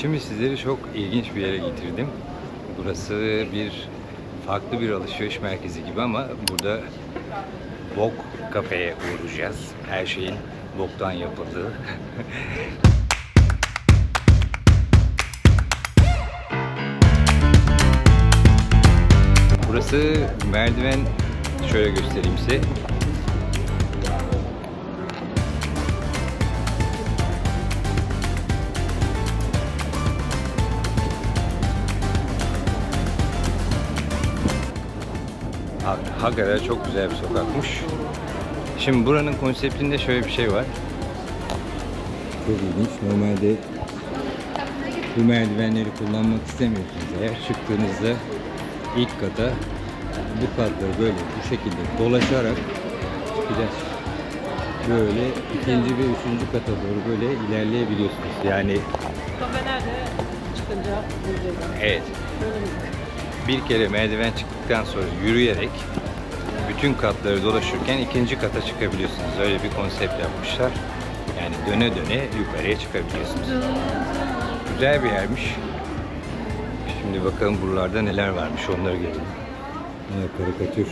Şimdi sizleri çok ilginç bir yere getirdim. Burası bir farklı bir alışveriş merkezi gibi ama burada bok kafeye uğrayacağız. Her şeyin boktan yapıldığı. Burası merdiven şöyle göstereyim size. Hakikaten çok güzel bir sokakmış. Şimdi buranın konseptinde şöyle bir şey var. Çok ilginç. Normalde bu merdivenleri kullanmak istemiyorsunuz eğer çıktığınızda ilk kata bu katları böyle bu şekilde dolaşarak çıkacağız. Böyle ikinci ve üçüncü kata doğru böyle ilerleyebiliyorsunuz. Yani Kafe nerede? Çıkınca evet bir kere merdiven çıktıktan sonra yürüyerek bütün katları dolaşırken ikinci kata çıkabiliyorsunuz. Öyle bir konsept yapmışlar. Yani döne döne yukarıya çıkabiliyorsunuz. Güzel bir yermiş. Şimdi bakalım buralarda neler varmış onları görelim. Evet, karikatür.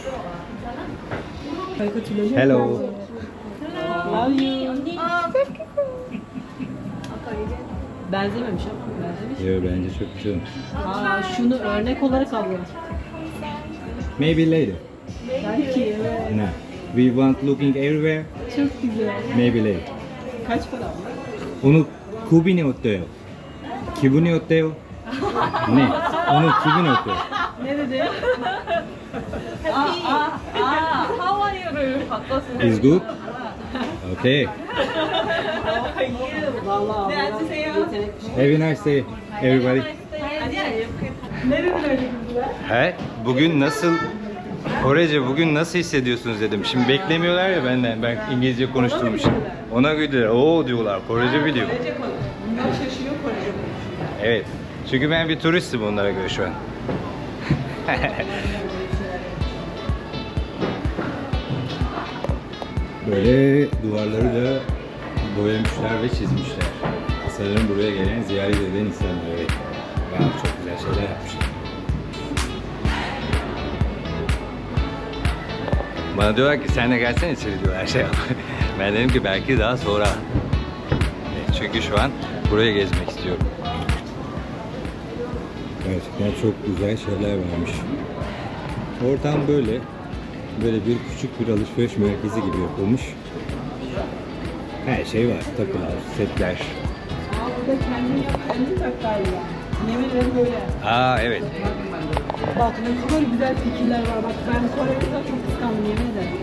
Hello. Love you. Benzememiş ama benzemiş. Yo, bence çok güzel. Aa, şunu örnek olarak alıyorum. Maybe later. Belki evet. No. We want looking everywhere. Çok güzel. Maybe late. Kaç para aldın? 오늘 구빈이 어때요? 기분이 어때요? 네. 오늘 기분이 어때요? 네네네. 아, 아, 아, how are you를 바꿨어요. Is good? Okay. How are you? 네, 앉으세요. Have a nice day, everybody. 아니야, 이렇게. 내려드려야 되는구나. bugün nasıl Korece bugün nasıl hissediyorsunuz dedim. Şimdi beklemiyorlar ya benden. Ben İngilizce konuştuğum için. Ona güldüler. Oo diyorlar. Korece biliyor. Bunlar şaşıyor Korece. Evet. Çünkü ben bir turistim onlara göre şu an. Böyle duvarları da boyamışlar ve çizmişler. Sanırım buraya gelen, ziyaret eden insanlar. Evet. Wow, çok güzel şeyler yapmışlar. Bana diyorlar ki sen de gelsene içeri diyorlar şey yap. ben dedim ki belki daha sonra. Evet, çünkü şu an buraya gezmek istiyorum. Gerçekten çok güzel şeyler varmış. Ortam böyle. Böyle bir küçük bir alışveriş merkezi gibi yapılmış. Her şey var. Takılar, setler. Aa, burada kendi, kendi tak galiba. Yemin ederim böyle. Aa evet. Bak ne kadar güzel fikirler var. Bak ben Kore'de çok kıskandım yemin ederim.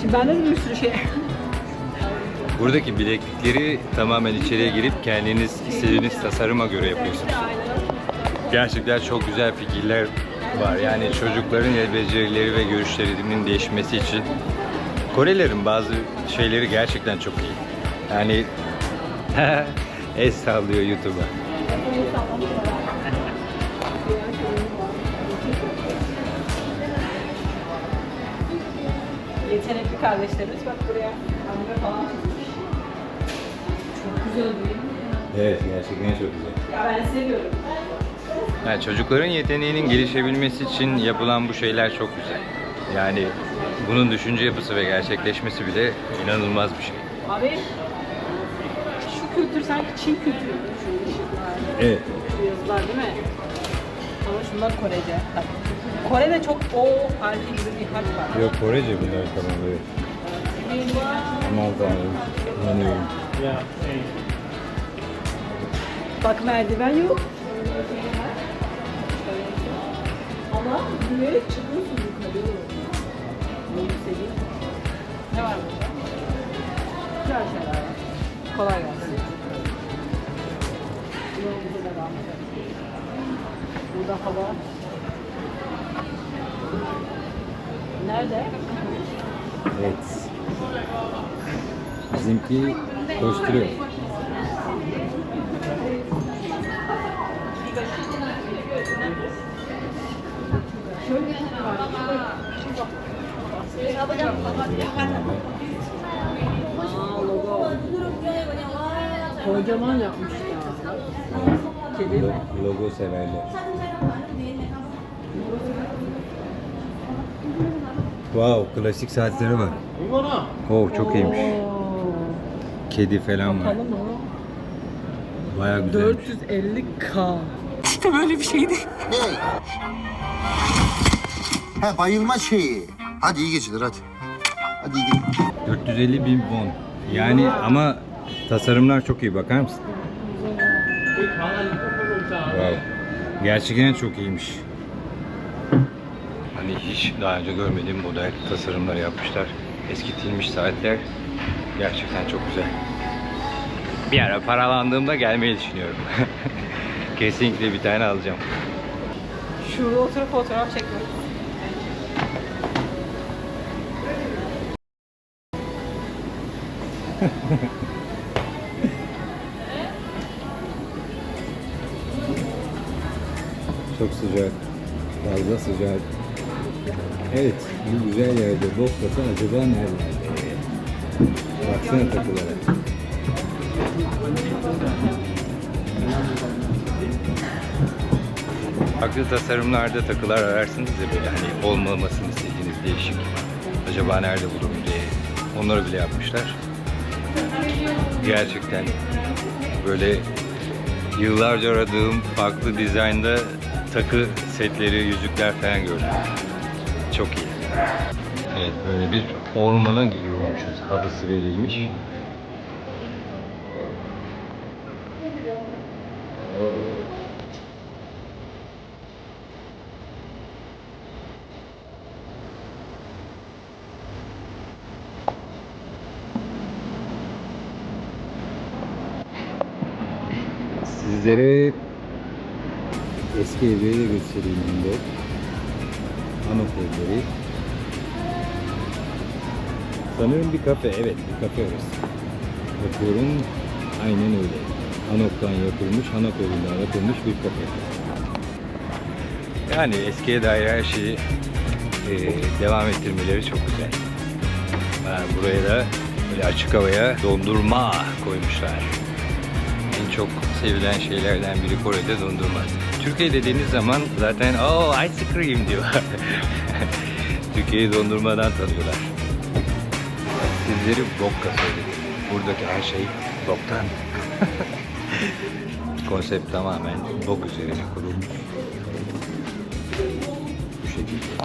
Şimdi bende de bir sürü şey. Buradaki bileklikleri tamamen içeriye girip kendiniz istediğiniz tasarıma göre yapıyorsunuz. Gerçekten çok güzel fikirler var. Yani çocukların el becerileri ve görüşlerinin değişmesi için Korelerin bazı şeyleri gerçekten çok iyi. Yani el sallıyor YouTube'a. Yetenekli kardeşlerimiz bak buraya anne falan çizmiş. Çok güzel değil mi? Evet gerçekten çok güzel. Ya ben seviyorum. Yani çocukların yeteneğinin gelişebilmesi için yapılan bu şeyler çok güzel. Yani bunun düşünce yapısı ve gerçekleşmesi bile inanılmaz bir şey. Abi şu kültür sanki Çin kültürü. Evet. yazılar değil mi? Ama şunlar Korece. Bak, Kore'de çok O harfi gibi bir harf var. Yok Korece bunlar tamam evet. Aman tanrım. İnanıyorum. Bak merdiven yok. Ama yürüyerek çıkıyorsun yukarı. Ne yükseği? Ne var burada? Güzel şeyler var. Kolay gelsin. Burada hava. Nerede? Evet. Bizimki koşturuyor. Aa logo. Kocaman yapmışlar. Kedi mi? Lo- logo severler. Wow, klasik saatleri var. Oh, çok iyiymiş. Kedi falan var. Bakalım o. Bayağı güzelmiş. 450k. He bayılma şeyi. Hadi iyi geceler hadi. Hadi iyi geceler. 450 bin won. Yani ama tasarımlar çok iyi bakar mısın? Wow. Gerçekten çok iyiymiş. Hani hiç daha önce görmediğim model tasarımlar yapmışlar. Eskitilmiş saatler gerçekten çok güzel. Bir ara paralandığımda gelmeyi düşünüyorum. Kesinlikle bir tane alacağım. Şurada oturup fotoğraf çekmek. Çok sıcak. Fazla sıcak. Evet, bu güzel yerde Bokbata acaba nerelerde? Baksana takılara. Farklı tasarımlarda takılar ararsınız ya böyle hani olmamasını istediğiniz değişik. Acaba nerede bulurum diye. Onları bile yapmışlar. Gerçekten böyle yıllarca aradığım farklı dizaynda takı setleri, yüzükler falan gördüm. Çok iyi. Evet böyle bir ormana giriyormuşuz. Halısı verilmiş. Evleri de göstereyim şimdi. Anok evleri. Sanırım bir kafe, evet bir kafe orası. Bakıyorum, aynen öyle. Anok'tan yapılmış, Anok evinden yapılmış bir kafe. Yani eskiye dair her şeyi eee, devam ettirmeleri çok güzel. Yani buraya da böyle açık havaya dondurma koymuşlar. En çok sevilen şeylerden biri Kore'de dondurma. Türkiye dediğiniz zaman zaten oh ice cream diyor. Türkiye'yi dondurmadan tanıyorlar. Sizleri bokka söyledim. Buradaki her şey boktan. Konsept tamamen bok üzerine kurulmuş. Bu şekilde.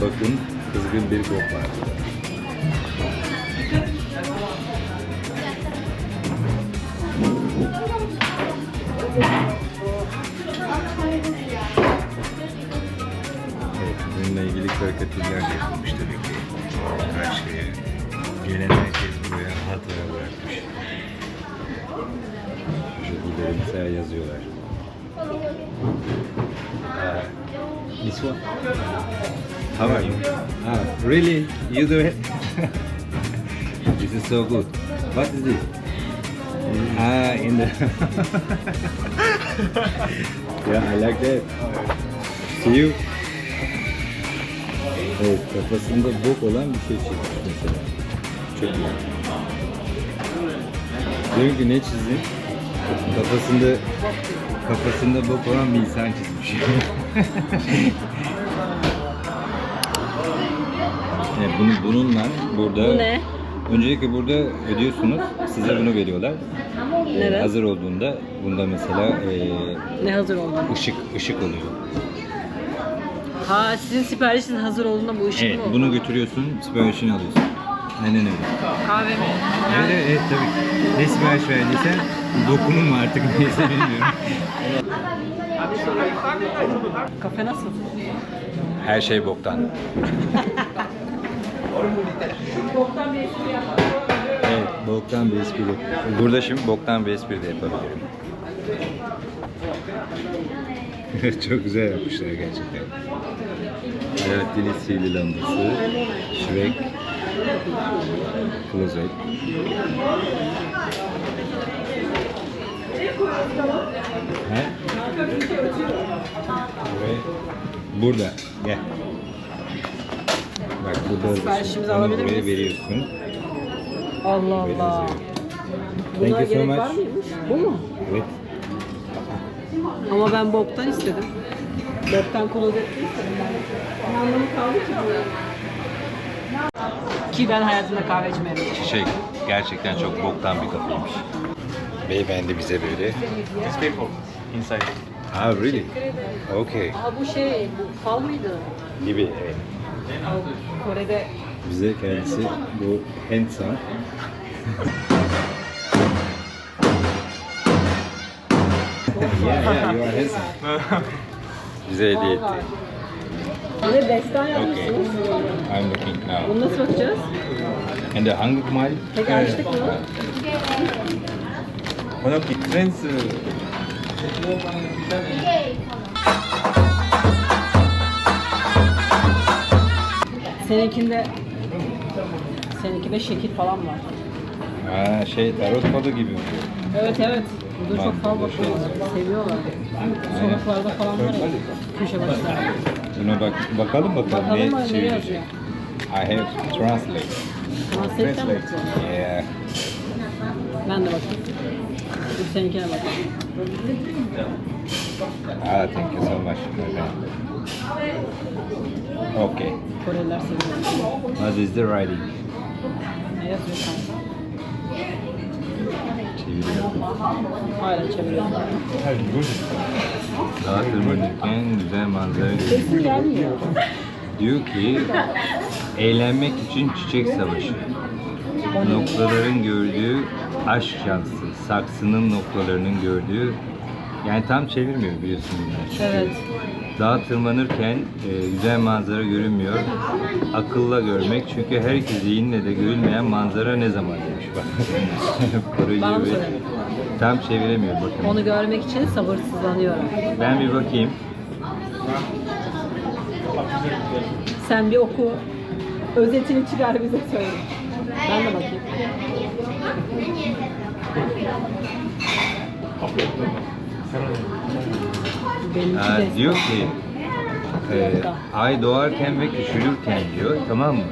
Bakın kızgın bir bok var. Evet, bununla ilgili karikatürler yapılmış tabii ki. Karşıya. Gelen herkes buraya hatıra bırakmış. Şu şekilde mesela yazıyorlar. Uh, this one. How are you? Ah, really? You do it? this is so good. What is this? Ah, in the. yeah, I like that. See you. Evet, kafasında bok olan bir şey çizmiş mesela. Çok iyi. Diyorum ki ne çizdin? Kafasında kafasında bok olan bir insan çizmiş. evet, bunu, bununla burada Bu ne? Öncelikle burada ödüyorsunuz. Size bunu veriyorlar. Neden? hazır olduğunda bunda mesela e, Ne hazır oldu? ışık ışık oluyor. Ha sizin siparişiniz hazır olduğunda bu ışık Evet, mı oldu? bunu götürüyorsun, siparişini alıyorsun. Aynen öyle. Kahve mi? Evet, evet, evet tabii. Ne sipariş verdiysen dokunun mu artık neyse bilmiyorum. Kafe nasıl? Her şey boktan. Evet, boktan bir espri. Burada şimdi boktan bir espri de yapabilirim. Çok güzel yapmışlar gerçekten. Alaaddin'in sihirli lambası, Shrek, Klozet. He? Burada, gel. Bak burada Siparişimizi alabilir miyiz? veriyorsun. Allah Allah. Buna Thank you so gerek much. var mıymış? Bu mu? Evet. Ama ben boktan istedim. Boktan klozet istedim ben. Ne anlamı kaldı ki bu? Ki ben hayatımda kahve içmedim. Şey, gerçekten çok boktan bir kafeymiş. Beyefendi bize böyle. It's people inside. Ha, really? Okay. Aa bu şey, bu fal mıydı? Gibi, evet. Kore'de bize kendisi bu hand yeah, yeah, you are handsome. bize hediye etti. Ve destan yapmışsınız. Okay. I'm looking now. Bunu nasıl bakacağız? And the Hanguk mal. Peki açtık mı? Bana bir trends. Uh, Seninkinde Seninkinde şekil falan var. Ha, şey tarot falı gibi oluyor. Evet evet. Burada çok fal burada şey bakıyorlar. Seviyorlar. Sokaklarda falan var ya. Köşe başları. Buna bak, bakalım bakalım, Bakalım ne ne yazıyor? I have translate. Translate'den mi? Yeah. Ben de bakayım. Dur seninkine bakayım. Ah, thank you so much. Okay. Koreliler seviyor. What is the writing? Ne yazıyor kanka? Çeviriyorum. Hala çeviriyorum. Dağa tırmanırken güzel manzara Sesim gelmiyor. Diyor ki eğlenmek için çiçek savaşı. Noktaların gördüğü aşk şansı. Saksının noktalarının gördüğü yani tam çevirmiyor biliyorsun bunları. Çünkü Evet. Dağa tırmanırken e, güzel manzara görünmüyor. Akılla görmek çünkü herkese yine de görülmeyen manzara ne zaman demiş bak. Bana mı? Tam çeviremiyor bakın. Onu görmek için sabırsızlanıyorum. Ben bir bakayım. Sen bir oku. Özetini çıkar bize söyle. Ben de bakayım. De diyor ki e, ay doğarken ve küçülürken diyor tamam mı?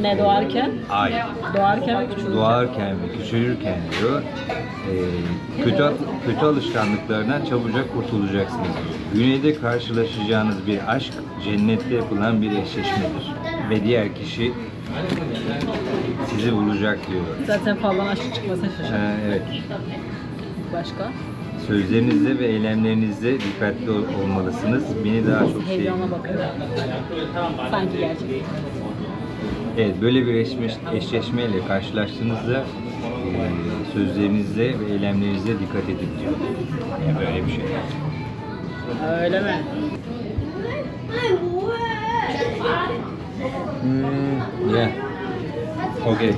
ne doğarken? Ay Doğarken ve küçülürken. doğarken ve küçülürken diyor e, kötü kötü alışkanlıklardan çabucak kurtulacaksınız diyor. Güneyde karşılaşacağınız bir aşk cennette yapılan bir eşleşmedir ve diğer kişi sizi bulacak diyor. Zaten falan aşk çıkmasa şaşır. Ha, evet. Başka? Sözlerinizde ve eylemlerinizde dikkatli ol- olmalısınız. Beni daha çok sevin. Heyecana bakıyorum. Sanki gerçek. Evet, böyle bir eşleş, eşleşmeyle karşılaştığınızda e, sözlerinize ve eylemlerinize dikkat edin diyor. Yani böyle bir şey. Öyle mi? Hmm, yeah. Okay.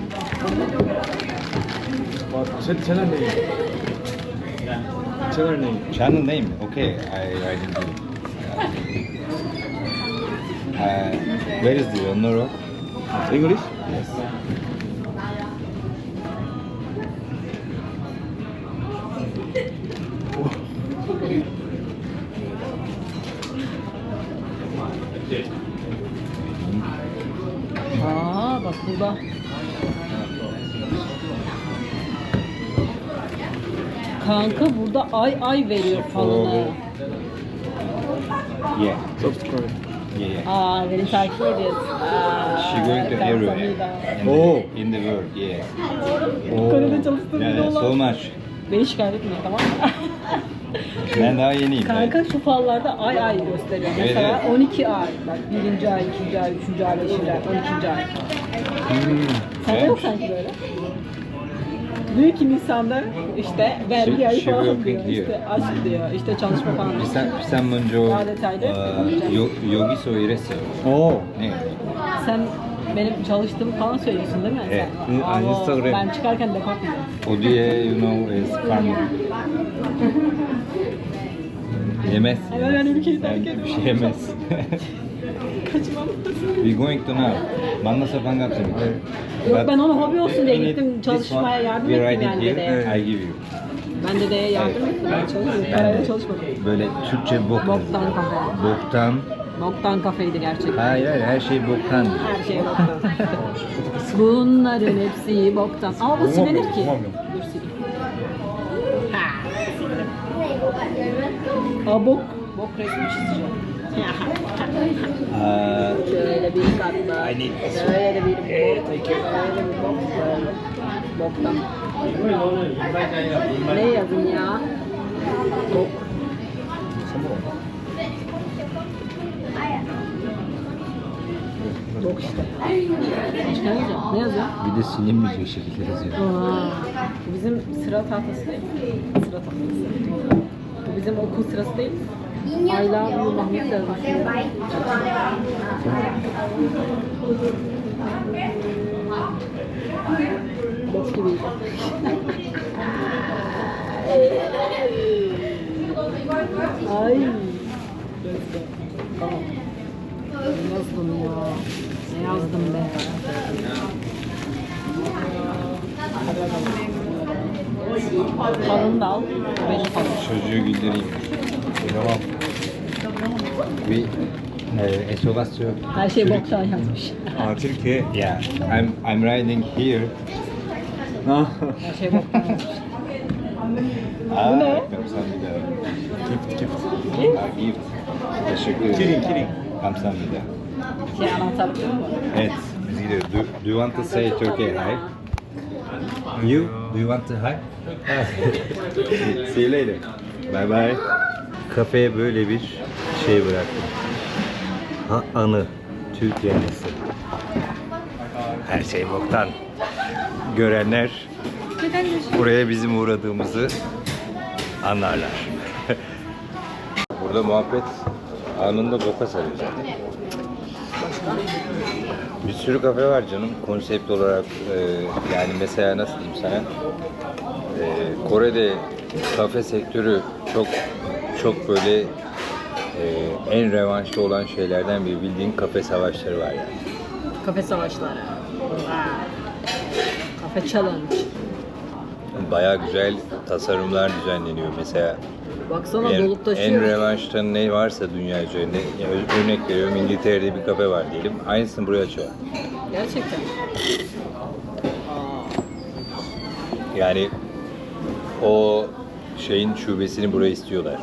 What ch- channel name? Channel name. Okay, I, I didn't do it. Uh, where is the Honoro? English? Yes. Ay ay veriyor falını. Yeah. Subscribe. Yeah, yeah. Aa beni takip ediyorsun. Aa, She going to everywhere. In the, Oh. in the world, yeah. Kore'de çalıştığım Yeah, bir yeah, so olan. much. Beni şikayet etme tamam mı? Ben daha yeniyim. Kanka şu fallarda ay ay gösteriyor. Evet, Mesela evet. 12 ay. Bak birinci ay, ikinci ay, üçüncü ay, beşinci ay, on ikinci ay. Hmm, Sende yok sanki böyle. Diyor ki Nisan'da işte vergi She- ayı she falan diyor. here. İşte aşk diyor. İşte çalışma falan diyor. Bisa, bisa menjawab Daha detaylı uh, yo, Yogi Soirese. Oh. Ne? Sen benim çalıştığımı falan söylüyorsun değil mi? Evet. Sen? Aa, Instagram. Ben çıkarken de bakmıyorum. O diye you know is farmer. Yemez. Hemen ben ülkeyi Sen terk Bir şey yemez. We going to now. Bana sepan kapsın. Yok ben ona hobi olsun diye gittim çalışmaya yardım ettim yani dedeye. I give you. Ben dedeye yardım ettim. Ben çalışmadım. Parayla çalışmadım. Böyle Türkçe bok. Boktan kafa. Boktan Boktan kafeydi gerçekten. Hayır hayır her şey boktan. Her şey boktan. Bunların hepsi boktan. Ama bu silinir ki. Dur. Ha. Aa bok. Bok resmi çizeceğim. Aa, Şöyle bir katla. I need this Şöyle bir bok. Şöyle bir. Ne yazın ya? Bok. Ne yazıyor? De silinmeyecek şekilde yazıyor. Bizim sıra tahtası değil. Sıra tahtası. Bu bizim okul sırası değil. I love you yazmış. Bok gibiydi. Ay. Tamam. Yazdım ya? Ne yazdım be? Kalın da al. Çocuğu güldüreyim. Tamam. Bir e, SOS yok. Her şey boktan yazmış. 아, Türkiye. Yeah, I'm I'm riding here. No. Her şey boktan yazmış. Aa, ne? Kamsahamnida. Gift, gift. Gift. Teşekkür ederim. Kidding, kidding. Kamsahamnida. Şey anahtarlık mi? Evet, biz gidiyoruz. Do, do you want to say Turkey hi? You? Do you want to hi? See you later. Bye bye. Kafeye böyle bir şey bıraktım. Ha, anı. Türk yanlısı. Her şey boktan. Görenler buraya bizim uğradığımızı anlarlar. Burada muhabbet anında boka sarıyor. Bir sürü kafe var canım konsept olarak e, yani mesela nasıl diyeyim sana e, Kore'de kafe sektörü çok çok böyle e, en revanşlı olan şeylerden biri bildiğin kafe savaşları var yani. Kafe savaşları. Kafe challenge. Bayağı güzel tasarımlar düzenleniyor. Mesela Baksana en, dolup en taşıyor. revanşta ne varsa dünya üzerinde yani örnek veriyorum İngiltere'de bir kafe var diyelim. Aynısını buraya açıyorlar. Gerçekten. Yani o şeyin şubesini buraya istiyorlar.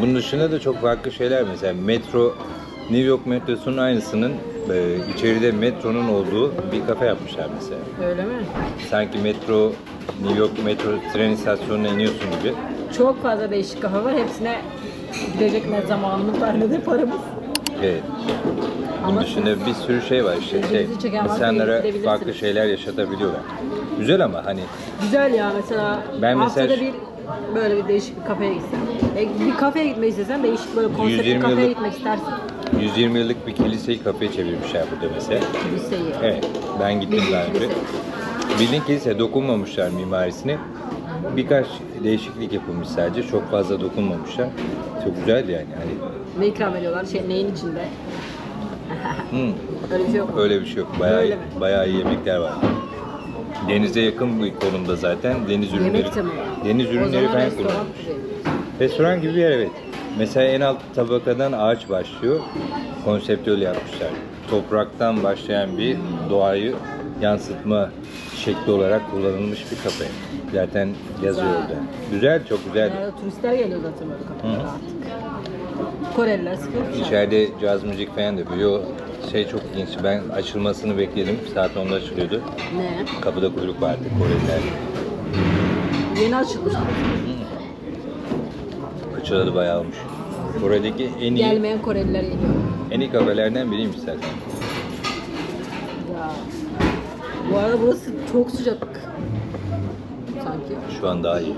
Bunun dışında da çok farklı şeyler mesela metro New York metrosunun aynısının e, içeride metronun olduğu bir kafe yapmışlar mesela. Öyle mi? Sanki metro New York metro tren istasyonuna iniyorsun gibi. Çok fazla değişik kafe var. Hepsine gidecek ne zamanımız var ne de paramız. Evet. Bunun Ama dışında bir sürü şey var işte şey, insanlara farklı şeyler yaşatabiliyorlar. Güzel ama hani Güzel ya mesela Ben mesela- bir böyle bir değişik bir kafeye gitsen. E, bir kafeye gitmek istesen değişik böyle konsept bir 120 kafeye yıllık- gitmek istersin. 120 yıllık bir kiliseyi kafeye çevirmişler burada mesela. Liseyi. Evet, ben gittim Bildiğin daha önce. kilise. Bildiğin kilise dokunmamışlar mimarisine. Birkaç değişiklik yapılmış sadece. Çok fazla dokunmamışlar. Çok güzeldi yani. Hani, Ne ikram ediyorlar? Şey neyin içinde? hmm, Öyle bir şey yok mu? öyle bir şey yok. Bayağı, Öyle mi? bayağı iyi yemekler var. Denize yakın bir konumda zaten. Deniz ürünleri. Yemek de mi? Deniz ürünleri zaman falan restoran gibi. Bir yer evet. Mesela en alt tabakadan ağaç başlıyor. Konsepti öyle yapmışlar. Topraktan başlayan bir doğayı yansıtma şekli olarak kullanılmış bir kafe. Zaten yazıyor orada. Güzel, çok güzel. Yani turistler geliyor zaten böyle kafeye Hı. artık. Koreliler sıkılmış. İçeride caz müzik falan da yapıyor. Şey çok ilginç. Ben açılmasını bekledim. Saat 10'da açılıyordu. Ne? Kapıda kuyruk vardı Koreliler. Yeni açılmış. Açılalı bayağı olmuş. Kore'deki en iyi, Gelmeyen Koreliler geliyor. en iyi kafelerden biriymiş zaten. Ya. Bu arada burası çok sıcak. Sanki Şu an daha iyi.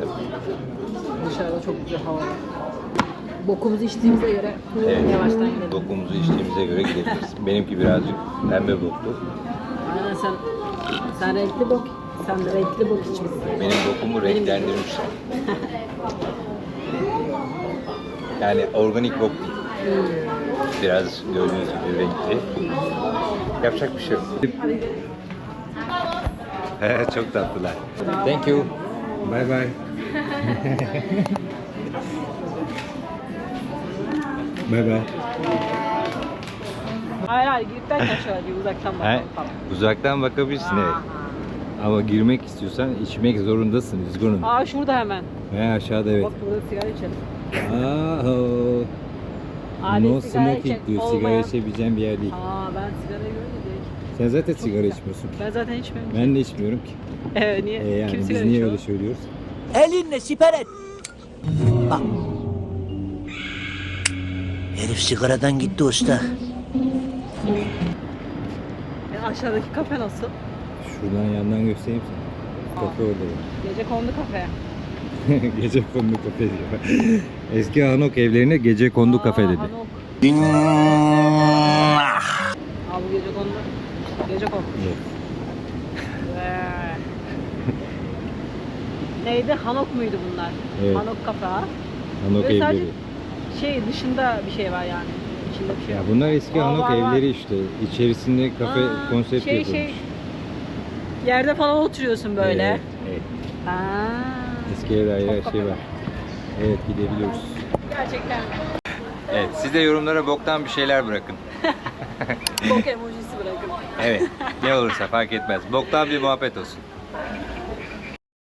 dışarıda çok güzel hava. var. Bokumuzu içtiğimize göre Evet. yavaştan gidelim. Dokumuzu içtiğimize göre gidebiliriz. Benimki birazcık pembe boktu. Aynen sen sen renkli bok. Sen de renkli bok içmişsin. Benim bokumu renklendirmişler. Yani organik bok değil. Biraz gördüğünüz gibi renkli. Yapacak bir şey yok. Çok tatlılar. Thank you. Bye bye. bye bye. Hayır hayır derken şöyle bir uzaktan bakalım falan. uzaktan bakabilirsin evet. Ama girmek istiyorsan içmek zorundasın üzgünüm. Aa şurada hemen. He aşağıda evet. Bak burada sigara içelim. Aa, Abi no sigara smoking içen diyor. Sigara olmayan- içebileceğin bir yer değil. Aa ben sigarayı görünce direkt. Sen zaten sigara güzel. içmiyorsun. Ben zaten içmiyorum. ki. Ben de içmiyorum ki. Evet niye? E yani Kim biz sigara niye içiyor? öyle söylüyoruz? Elinle siper et. Bak. Herif sigaradan gitti usta. E, aşağıdaki kafe nasıl? Şuradan yandan göstereyim sana. Kafe orada var. Gece kondu kafe. gece kondu kafe diyor. Eski Hanok evlerine gece kondu kafe dedi. Hanok. Aa bu gece kondu. Gece kondu. Evet. Neydi? Hanok muydu bunlar? Evet. Hanok kafe ha. Hanok Böyle sadece evleri. şey dışında bir şey var yani. İçinde bir şey Ya yok. bunlar eski Aa, Hanok var, var. evleri işte. İçerisinde kafe Aa, konsept şey, yapılmış. Şey, yerde falan oturuyorsun böyle. Evet, evet. Ha. Eski evler Çok her şey var. Evet gidebiliyoruz. Gerçekten. Evet siz de yorumlara boktan bir şeyler bırakın. Bok emojisi bırakın. Evet ne olursa fark etmez. Boktan bir muhabbet olsun.